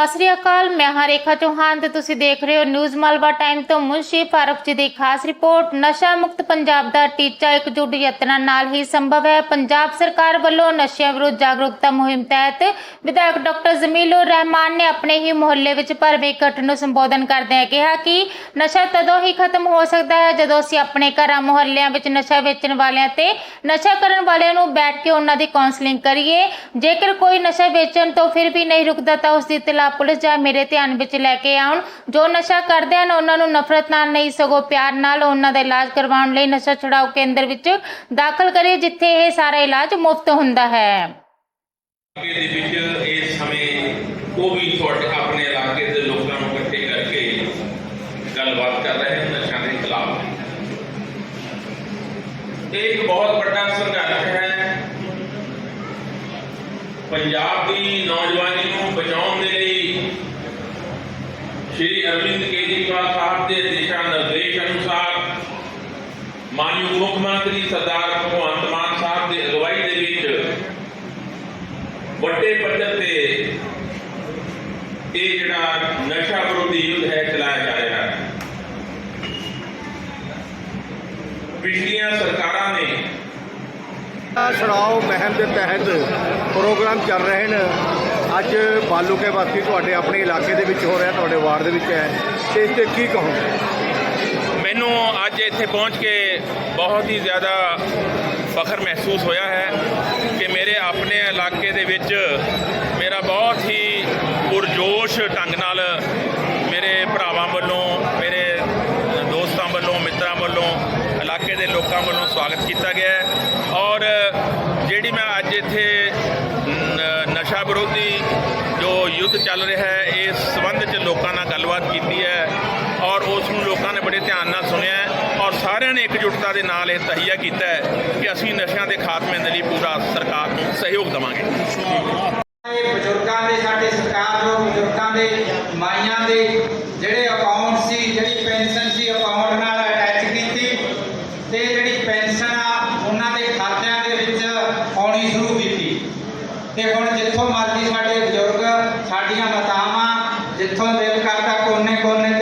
ਸਤਿ ਸ੍ਰੀ ਅਕਾਲ, ਮੈਂ ਹਾਂ ਰੇਖਾ ਚੌਹਾਨ ਤੇ ਤੁਸੀਂ ਦੇਖ ਰਹੇ ਹੋ ਨਿਊਜ਼ ਮਲਬਾ ਟਾਈਮ ਤੋਂ ਮੁਨਸ਼ੀ ਫਾਰੂਕ ਜੀ ਦੀ ਖਾਸ ਰਿਪੋਰਟ। ਨਸ਼ਾ ਮੁਕਤ ਪੰਜਾਬ ਦਾ ਟੀਚਾ ਇਕਜੁੱਟ ਯਤਨਾਂ ਨਾਲ ਹੀ ਸੰਭਵ ਹੈ। ਪੰਜਾਬ ਸਰਕਾਰ ਵੱਲੋਂ ਨਸ਼ਿਆਂ ਵਿਰੁੱਧ ਜਾਗਰੂਕਤਾ ਮੁਹਿੰਮ ਤਹਿਤ ਵਿਧਾਇਕ ਡਾਕਟਰ ਜ਼ਮੀਲੁਰ ਰਹਿਮਾਨ ਨੇ ਆਪਣੇ ਹੀ ਮੁਹੱਲੇ ਵਿੱਚ ਭਰਵੇਂ ਇਕੱਠ ਨੂੰ ਸੰਬੋਧਨ ਕਰਦਿਆਂ ਕਿਹਾ ਕਿ ਨਸ਼ਾ ਤਦੋਂ ਹੀ ਖਤਮ ਹੋ ਸਕਦਾ ਹੈ ਜਦੋਂ ਅਸੀਂ ਆਪਣੇ ਘਰਾਂ, ਮੁਹੱਲਿਆਂ ਵਿੱਚ ਨਸ਼ਾ ਵੇਚਣ ਵਾਲਿਆਂ ਤੇ ਨਸ਼ਾ ਕਰਨ ਵਾਲਿਆਂ ਨੂੰ ਬੈਠ ਕੇ ਉਹਨਾਂ ਦੀ ਕਾਉਂਸਲਿੰਗ ਕਰੀਏ। ਜੇਕਰ ਕੋਈ ਨਸ਼ਾ ਵੇਚਣ ਤੋਂ ਫਿਰ ਵੀ ਨਹੀਂ ਰੁਕਦਾ ਤਾਂ ਉਸ ਦੀ ਇਤਲਾਹ ਪੁਲਿਸ ਜਾਂ ਮੇਰੇ ਧਿਆਨ ਵਿੱਚ ਲੈ ਕੇ ਆਉਣ। ਜੋ ਨਸ਼ਾ ਕਰਦੇ ਹਨ, ਉਹਨਾਂ ਨੂੰ ਨਫ਼ਰਤ ਨਾਲ ਨਹੀਂ, ਸਗੋਂ ਪਿਆਰ ਨਾਲ ਉਹਨਾਂ ਦਾ ਇਲਾਜ ਕਰਵਾਉਣ ਲਈ ਨਸ਼ਾ ਛੁਡਾਊ ਕੇਂਦਰ ਵਿੱਚ ਦਾਖਲ ਕਰੀਏ ਜਿੱਥੇ ਇਹ ਸਾਰਾ ਇਲਾਜ ਮੁਫਤ ਹੁੰਦਾ ਹੈ। ਇਲਾਕੇ ਦੇ ਵਿੱਚ ਇਸ ਸਮੇਂ ਉਹ ਵੀ ਤੁਹਾਡੇ, ਆਪਣੇ ਇਲਾਕੇ ਦੇ ਲੋਕਾਂ ਨੂੰ ਇਕੱਠੇ ਕਰਕੇ ਗੱਲਬਾਤ ਕਰ ਰਹੇ ਹਨ ਨਸ਼ਿਆਂ ਦੇ ਖਿਲਾਫ। ਇਹ ਇੱਕ ਬਹੁਤ ਵੱਡਾ ਸੰਘਰਸ਼ ਹੈ ਪੰਜਾਬ ਦੀ ਨੌਜਵਾਨੀ ਨੂੰ ਬਚਾਉਣ ਦੇ ਲਈ ਸ਼੍ਰੀ ਅਰਵਿੰਦ ਕੇਜਰੀਵਾਲ ਸਾਹਿਬ ਦੇ ਦਿਸ਼ਾ ਨਿਰਦੇਸ਼ ਅਨੁਸਾਰ ਮਾਨਯੋਗ ਮੁੱਖ ਮੰਤਰੀ ਸਰਦਾਰ ਭਗਵੰਤ ਮਾਨ ਸਾਹਿਬ ਦੀ ਅਗਵਾਈ ਦੇ ਵਿੱਚ ਵੱਡੇ ਪੱਧਰ ਤੇ ਇਹ ਜਿਹੜਾ ਨਸ਼ਾ ਵਿਰੋਧੀ ਯੁੱਧ ਹੈ ਚਲਾਇਆ ਜਾ ਰਿਹਾ ਹੈ। ਪਿਛਲੀਆਂ ਸਰਕਾਰਾਂ ਨੇ ਨਸ਼ਾ ਮਹਿਮ ਦੇ ਤਹਿਤ ਪ੍ਰੋਗਰਾਮ ਚੱਲ ਰਹੇ ਨੇ। ਅੱਜ ਬਾਲੂਕੇ ਵਾਸੀ ਤੁਹਾਡੇ ਆਪਣੇ ਇਲਾਕੇ ਦੇ ਵਿੱਚ ਹੋ ਰਿਹਾ, ਤੁਹਾਡੇ ਵਾਰਡ ਦੇ ਵਿੱਚ ਹੈ। ਤੇ ਇਸ ਤੇ ਕੀ ਕਹੋਗੇ? ਮੈਨੂੰ ਅੱਜ ਇੱਥੇ ਪਹੁੰਚ ਕੇ ਬਹੁਤ ਹੀ ਜ਼ਿਆਦਾ ਫਖਰ ਮਹਿਸੂਸ ਹੋਇਆ ਹੈ ਕਿ ਮੇਰੇ ਆਪਣੇ ਇਲਾਕੇ ਦੇ ਵਿੱਚ ਮੇਰਾ ਬਹੁਤ ਹੀ ਪੁਰਜੋਸ਼ ਢੰਗ ਨਾਲ ਮੇਰੇ ਭਰਾਵਾਂ ਵੱਲੋਂ, ਮੇਰੇ ਦੋਸਤਾਂ ਵੱਲੋਂ, ਮਿੱਤਰਾਂ ਵੱਲੋਂ, ਇਲਾਕੇ ਦੇ ਲੋਕਾਂ ਵੱਲੋਂ ਸਵਾਗਤ ਕੀਤਾ ਗਿਆ ਵਿਰੋਧੀ ਜੋ ਯੁੱਧ ਚੱਲ ਰਿਹਾ ਹੈ, ਇਸ ਸੰਬੰਧ 'ਚ ਲੋਕਾਂ ਨਾਲ ਗੱਲਬਾਤ ਕੀਤੀ ਹੈ ਔਰ ਉਸ ਨੂੰ ਲੋਕਾਂ ਨੇ ਬੜੇ ਧਿਆਨ ਨਾਲ ਸੁਣਿਆ ਔਰ ਸਾਰਿਆਂ ਨੇ ਇਕਜੁੱਟਤਾ ਦੇ ਨਾਲ ਇਹ ਤਹੀਆ ਕੀਤਾ ਹੈ ਕਿ ਅਸੀਂ ਨਸ਼ਿਆਂ ਦੇ ਖਾਤਮੇ ਦੇ ਲਈ ਪੂਰਾ ਸਰਕਾਰ ਨੂੰ ਸਹਿਯੋਗ ਦੇਵਾਂਗੇ। ਬਜ਼ੁਰਗਾਂ ਦੇ, ਸਾਡੇ ਸਰਕਾਰ ਨੂੰ ਬਜ਼ੁਰਗਾਂ ਦੇ, ਮਾਈਆਂ ਦੇ ਜਿਹੜੇ ਅਕਾਊਂਟ ਸੀ, ਜਿਹੜੀ ਪੈਨਸ਼ਨ ਸੀ ਅਕਾਊਂਟ ਨਾਲ ਅਟੈਚ ਕੀਤੀ ਤੇ ਜਿਹੜੀ ਪੈਨਸ਼ਨ ਆ, ਉਹਨਾਂ ਦੇ ਖਾਤਿਆਂ ਦੇ ਵਿੱਚ ਆਉਣੀ ਸ਼ੁਰੂ ਕੀਤੀ। ਤੇ ਹੁਣ ਜਿੱਥੋਂ ਮਰਜ਼ੀ ਸਾਡੇ ਜਿੱਥੋਂ ਦਿਲ ਕਰਦਾ ਕੋਨੇ ਕੋਨੇ